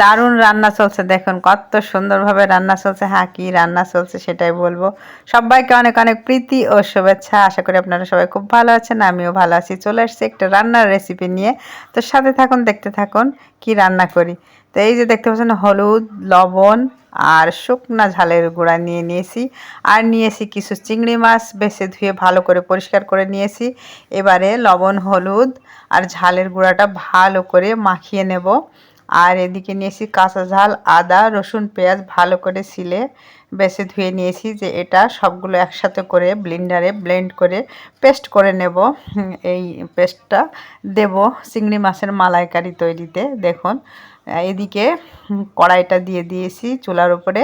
দারুণ রান্না চলছে, দেখুন কত সুন্দরভাবে রান্না চলছে হ্যাঁ কি রান্না চলছে সেটাই বলব। সবাইকে অনেক অনেক প্রীতি ও শুভেচ্ছা, আশা করি আপনারা সবাই খুব ভালো আছেন, আমিও ভালো আছি। চলে আসছি একটা রান্নার রেসিপি নিয়ে। তো সাথে থাকুন, দেখতে থাকুন কি রান্না করি। তো এই যে দেখতে পাচ্ছেন, হলুদ, লবণ আর শুকনা ঝালের গুঁড়া নিয়ে নিয়েছি। আর নিয়েছি কিছু চিংড়ি মাছ, বেছে ধুয়ে ভালো করে পরিষ্কার করে নিয়েছি। এবারে লবণ, হলুদ আর ঝালের গুঁড়াটা ভালো করে মাখিয়ে নেব। আর এদিকে নিয়েছি কাঁচা ঝাল, আদা, রসুন, পেঁয়াজ ভালো করে সিলে বেছে ধুয়ে নিয়েছি যে এটা সবগুলো একসাথে করে ব্লেন্ডারে ব্লেন্ড করে পেস্ট করে নেব। এই পেস্টটা দেব চিংড়ি মাছের মালাইকারি তৈরিতে, দেখুন। এদিকে কড়াইটা দিয়ে দিয়েছি চুলার উপরে।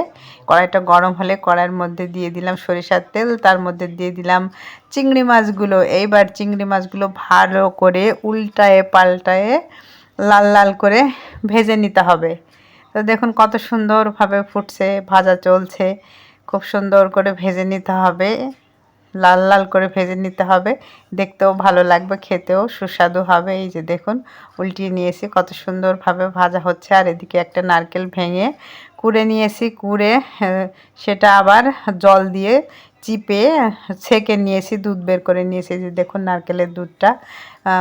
কড়াইটা গরম হলে কড়াইয়ের মধ্যে দিয়ে দিলাম সরিষার তেল, তার মধ্যে দিয়ে দিলাম চিংড়ি মাছগুলো। এইবার চিংড়ি মাছগুলো ভালো করে উল্টায়ে পাল্টায়ে লাল লাল করে ভেজে নিতে হবে। তো দেখুন কত সুন্দরভাবে ফুটছে, ভাজা চলছে। খুব সুন্দর করে ভেজে নিতে হবে। লাল লাল করে ভেজে নিতে হবে। দেখতেও ভালো লাগবে, খেতেও সুস্বাদু হবে। এই যে দেখুন, উল্টিয়ে নিয়েছি, কত সুন্দরভাবে ভাজা হচ্ছে। আর এদিকে একটা নারকেল ভেঙে কুড়ে নিয়েছি, কুড়ে সেটা আবার জল দিয়ে চিপে ছেঁকে নিয়েছি, দুধ বের করে নিয়েছি যে দেখুন নারকেলের দুধটা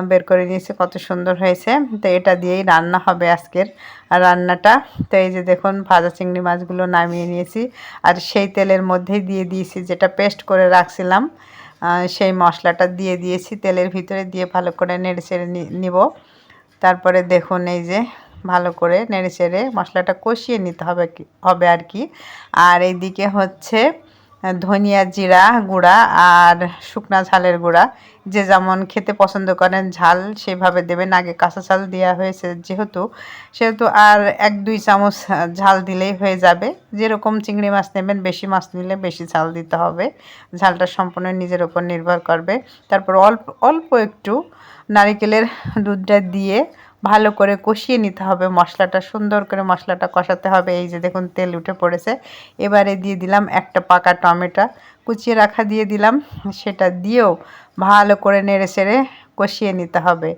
বের করে নিয়েছি, কত সুন্দর হয়েছে। তো এটা দিয়েই রান্না হবে আজকের রান্নাটা। তো এই যে দেখুন ভাজা চিংড়ি মাছগুলো নামিয়ে নিয়েছি, আর সেই তেলের মধ্যেই দিয়ে দিয়েছি যেটা পেস্ট করে রাখছিলাম সেই মশলাটা দিয়ে দিয়েছি, তেলের ভিতরে দিয়ে ভালো করে নেড়ে চেড়ে নিব। তারপরে দেখুন এই যে ভালো করে নেড়ে চেড়ে মশলাটা কষিয়ে নিতে হবে হবে আর কি। আর এইদিকে হচ্ছে ধনিয়া জিরা গুঁড়া আর শুকনা ঝালের গুঁড়া। যে যেমন খেতে পছন্দ করেন, ঝাল সেভাবে দেবেন। আগে কাঁচা ঝাল দেওয়া হয়েছে যেহেতু, সেহেতু আর এক, দুই চামচ ঝাল দিলেই হয়ে যাবে। যেরকম চিংড়ি মাছ নেবেন, বেশি মাছ নিলে বেশি ঝাল দিতে হবে। ঝালটা সম্পূর্ণ নিজের ওপর নির্ভর করবে। তারপর অল্প অল্প একটু নারিকেলের দুধটা দিয়ে ভালো করে কষিয়ে নিতে হবে মশলাটা, সুন্দর করে মশলাটা কষাতে হবে। এই যে দেখুন, তেল উঠে পড়েছে। এবারে দিয়ে দিলাম একটা পাকা টমেটো। কুচিয়ে রাখা দিয়ে দিলাম। সেটা দিয়েও ভালো করে নেড়ে চেড়ে কষিয়ে নিতে হবে।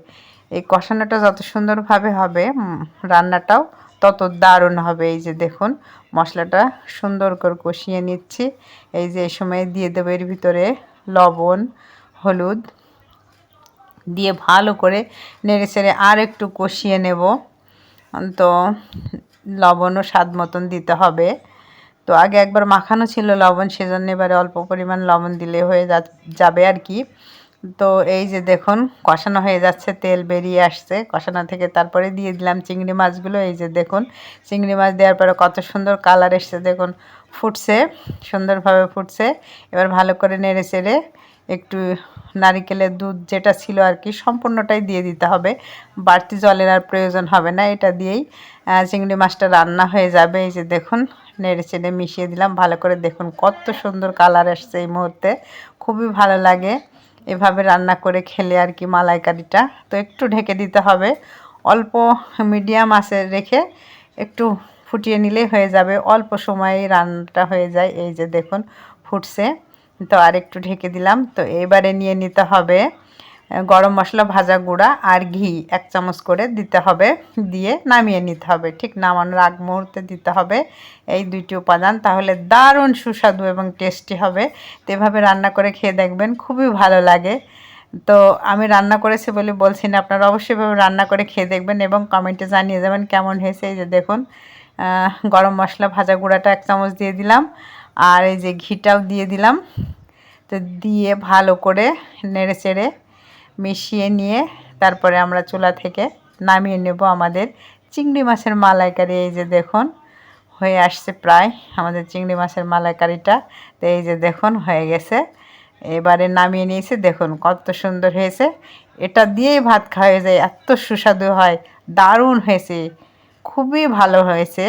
এই কষানোটা যত সুন্দরভাবে হবে রান্নাটাও তত দারুণ হবে। এই যে দেখুন, মশলাটা সুন্দর করে কষিয়ে নিচ্ছি। এই যে এই সময় দিয়ে দেবো এর ভিতরে লবণ, হলুদ দিয়ে ভালো করে নেড়ে চেড়ে আর একটু কষিয়ে নেব। তো লবণও স্বাদ মতন দিতে হবে। তো আগে একবার মাখানো ছিল লবণ, সেজন্য এবারে অল্প পরিমাণ লবণ দিলে হয়ে যাবে আর কি। তো এই যে দেখুন, কষানো হয়ে যাচ্ছে, তেল বেরিয়ে আসছে। কষানো থেকে তারপরে দিয়ে দিলাম চিংড়ি মাছগুলো। এই যে দেখুন, চিংড়ি মাছ দেওয়ার পরে কত সুন্দর কালার এসছে, দেখুন, ফুটছে, সুন্দরভাবে ফুটছে। এবার ভালো করে নেড়ে চেড়ে একটু নারিকেলের দুধ যেটা ছিল আর কি, সম্পূর্ণটাই দিয়ে দিতে হবে। বাড়তি জলের আর প্রয়োজন হবে না, এটা দিয়েই চিংড়ি মাছটা রান্না হয়ে যাবে। এই যে দেখুন, নেড়ে চেড়ে মিশিয়ে দিলাম। ভালো করে দেখুন কত সুন্দর কালার আসছে এই মুহূর্তে। খুবই ভালো লাগে। এভাবে রান্না করে খেলে আর কি মালাইকারিটা। তো একটু ঢেকে দিতে হবে। অল্প মিডিয়াম আছে রেখে একটু ফুটিয়ে নিলেই হয়ে যাবে। অল্প সময়েই রান্নাটা হয়ে যায়। এই যে দেখুন, ফুটছে। তো আর একটু ঢেকে দিলাম। তো এবারে নিয়ে নিতে হবে গরম মশলা, ভাজা গুঁড়া আর ঘি এক চামচ করে দিতে হবে, দিয়ে নামিয়ে নিতে হবে। ঠিক নামানোর আগ মুহূর্তে দিতে হবে এই দুইটি উপাদান, তাহলে দারুণ সুস্বাদু এবং টেস্টি হবে। তো এভাবে রান্না করে খেয়ে দেখবেন খুবই ভালো লাগে। তো আমি রান্না করেছি বলে বলছি না, আপনারা অবশ্যই এভাবে রান্না করে খেয়ে দেখবেন এবং কমেন্টে জানিয়ে যাবেন কেমন হয়েছে। এই যে দেখুন গরম মশলা, ভাজা গুঁড়াটা এক চামচ দিয়ে দিলাম আর এই যে ঘিটাও দিয়ে দিলাম। তো দিয়ে ভালো করে নেড়ে চেড়ে মিশিয়ে নিয়ে তারপরে আমরা চুলা থেকে নামিয়ে নেব আমাদের চিংড়ি মাছের মালাইকারি। এই যে দেখুন, হয়ে আসছে প্রায় আমাদের চিংড়ি মাছের মালাইকারিটা। তো এই যে দেখুন, হয়ে গেছে। এবারে নামিয়ে নিয়েছি। দেখুন, কত সুন্দর হয়েছে। এটা দিয়েই ভাত খাওয়া যায়। এত সুস্বাদু হয়। দারুণ হয়েছে। খুবই ভালো হয়েছে।